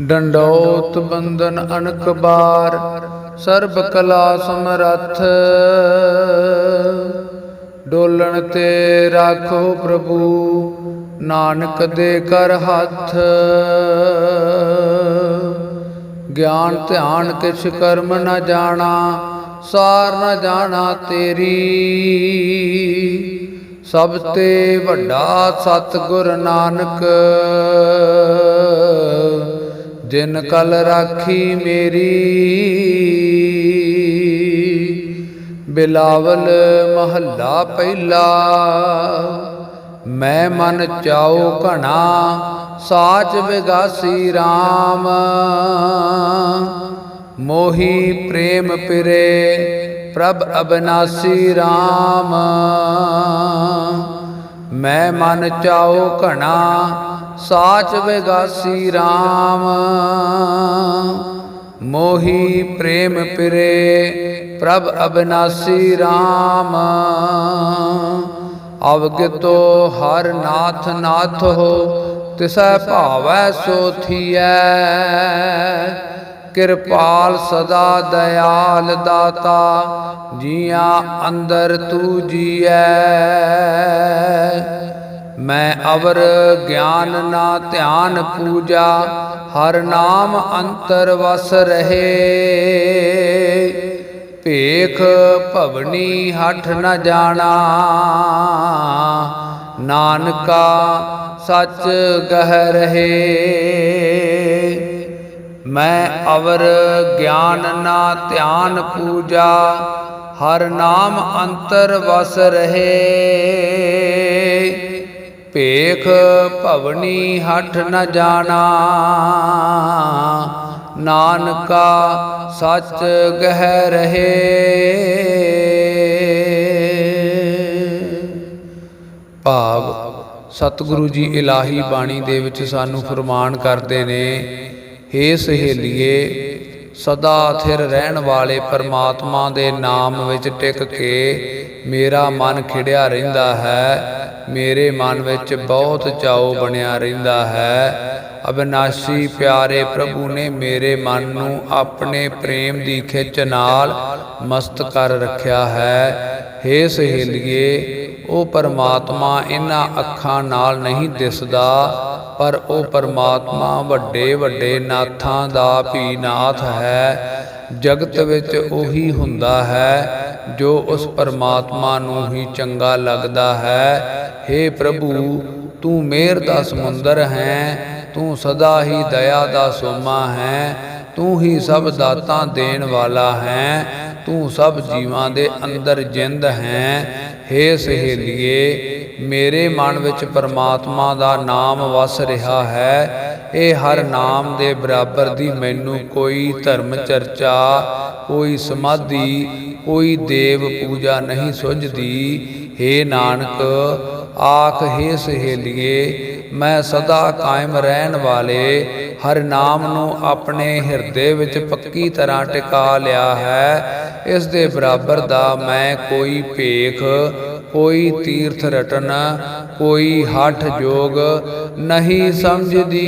ਡੰਡੋਤ ਬੰਧਨ ਅਨਕ ਬਾਰ, ਸਰਬ ਕਲਾ ਸਮਰੱਥ। ਡੋਲਣ ਤੇ ਰਾਖੋ ਪ੍ਰਭੂ, ਨਾਨਕ ਦੇ ਕਰ ਹੱਥ। ਗਿਆਨ ਧਿਆਨ ਕਿਛ ਕਰਮ ਨ ਜਾਣਾ, ਸਾਰ ਨ ਜਾਣਾ ਤੇਰੀ। ਸਭ ਤੇ ਵੱਡਾ ਸਤਿਗੁਰ ਨਾਨਕ। ਜਿਨ ਕਲ ਰਾਖੀ ਮੇਰੀ, ਬਿਲਾਵਲ ਮਹੱਲਾ ਪਹਿਲਾ, ਮੈਂ ਮਨ ਚਾਉ ਘਣਾ ਸਾਚ ਵਿਗਾਸੀ RAM ਮੋਹੀ ਪ੍ਰੇਮ ਪਿਰੇ ਪ੍ਰਭ ਅਬਨਾਸੀ RAM ਮੈਂ ਮਨ ਚਾਉ ਘਣਾ, ਸਾਚ ਵਿਗਾਸੀ RAM ਮੋਹੀ ਪ੍ਰੇਮ ਪਿਰੇ, ਪ੍ਰਭ ਅਬਨਾਸੀ RAM ਅਵਗਿਤੋ ਹਰ ਨਾਥ ਨਾਥ ਹੋ, ਤਿਸੈ ਭਾਵੈ ਸੋ ਥੀਐ। ਕਿਰਪਾਲ ਸਦਾ ਦਇਆਲ ਦਾਤਾ, ਜੀਆਂ ਅੰਦਰ ਤੂ ਜੀਐ। ਮੈਂ ਅਵਰ ਗਿਆਨ ਨਾ ਧਿਆਨ ਪੂਜਾ, ਹਰ ਨਾਮ ਅੰਤਰ ਵਸ ਰਹੇ। ਭੇਖ ਭਵਨੀ ਹਠ ਨ ਜਾਣਾ, ਨਾਨਕਾ ਸੱਚ ਗਹਿ ਰਹੇ। ਮੈਂ ਅਵਰ ਗਿਆਨ ਨਾ ਧਿਆਨ ਪੂਜਾ, ਹਰ ਨਾਮ ਅੰਤਰ ਵਸ ਰਹੇ। ਭੇਖ ਭਵਨੀ ਹਠ ਨ ਜਾਣਾ। ਨਾਨਕਾ ਸੱਚ ਗਹਿ ਰਹੇ। ਭਾਵ ਸਤਿਗੁਰੂ ਜੀ ਇਲਾਹੀ ਬਾਣੀ ਦੇ ਵਿੱਚ ਸਾਨੂੰ ਫਰਮਾਨ ਕਰਦੇ ਨੇ, ਹੇ ਸਹੇਲੀਏ, ਸਦਾ ਥਿਰ ਰਹਿਣ ਵਾਲੇ ਪਰਮਾਤਮਾ ਦੇ ਨਾਮ ਵਿੱਚ ਟਿਕ ਕੇ ਮੇਰਾ ਮਨ ਖਿੜਿਆ ਰਹਿੰਦਾ ਹੈ। ਮੇਰੇ ਮਨ ਵਿੱਚ ਬਹੁਤ ਚਾਉ ਬਣਿਆ ਰਹਿੰਦਾ ਹੈ। ਅਬਨਾਸ਼ੀ ਪਿਆਰੇ ਪ੍ਰਭੂ ਨੇ ਮੇਰੇ ਮਨ ਨੂੰ ਆਪਣੇ ਪ੍ਰੇਮ ਦੀ ਖਿੱਚ ਨਾਲ ਮਸਤ ਕਰ ਰੱਖਿਆ ਹੈ। ਹੇ ਸਹੇਲੀਏ, ਉਹ ਪਰਮਾਤਮਾ ਇਹਨਾਂ ਅੱਖਾਂ ਨਾਲ ਨਹੀਂ ਦਿਸਦਾ, ਪਰ ਉਹ ਪਰਮਾਤਮਾ ਵੱਡੇ ਵੱਡੇ ਨਾਥਾਂ ਦਾ ਵੀ ਨਾਥ ਹੈ। ਜਗਤ ਵਿੱਚ ਉਹੀ ਹੁੰਦਾ ਹੈ ਜੋ ਉਸ ਪਰਮਾਤਮਾ ਨੂੰ ਹੀ ਚੰਗਾ ਲੱਗਦਾ ਹੈ। हे ਪ੍ਰਭੂ, ਤੂੰ ਮਿਹਰ ਦਾ ਸਮੁੰਦਰ ਹੈ, ਤੂੰ ਸਦਾ ਹੀ ਦਇਆ ਦਾ ਸੋਮਾ ਹੈ, ਤੂੰ ਹੀ ਸਭ ਦਾਤਾਂ ਦੇਣ ਵਾਲਾ ਹੈ, ਤੂੰ ਸਭ ਜੀਵਾਂ ਦੇ ਅੰਦਰ ਜਿੰਦ ਹੈ। ਹੇ ਸਹੇਲੀਏ, ਮੇਰੇ ਮਨ ਵਿੱਚ ਪਰਮਾਤਮਾ ਦਾ ਨਾਮ ਵਸ ਰਿਹਾ ਹੈ। ਇਹ ਹਰ ਨਾਮ ਦੇ ਬਰਾਬਰ ਦੀ ਮੈਨੂੰ ਕੋਈ ਧਰਮ ਚਰਚਾ, ਕੋਈ ਸਮਾਧੀ, ਕੋਈ ਦੇਵ ਪੂਜਾ ਨਹੀਂ ਸੁਝਦੀ। ਹੇ ਨਾਨਕ ਆਖ ਹੀ ਸਹੇਲੀਏ, ਮੈਂ ਸਦਾ ਕਾਇਮ ਰਹਿਣ ਵਾਲੇ ਹਰ ਨਾਮ ਨੂੰ ਆਪਣੇ ਹਿਰਦੇ ਵਿੱਚ ਪੱਕੀ ਤਰ੍ਹਾਂ ਟਿਕਾ ਲਿਆ ਹੈ। ਇਸ ਦੇ ਬਰਾਬਰ ਦਾ ਮੈਂ ਕੋਈ ਭੇਖ, ਕੋਈ ਤੀਰਥ ਰਟਨ, ਕੋਈ ਹਠ ਜੋਗ ਨਹੀਂ ਸਮਝਦੀ।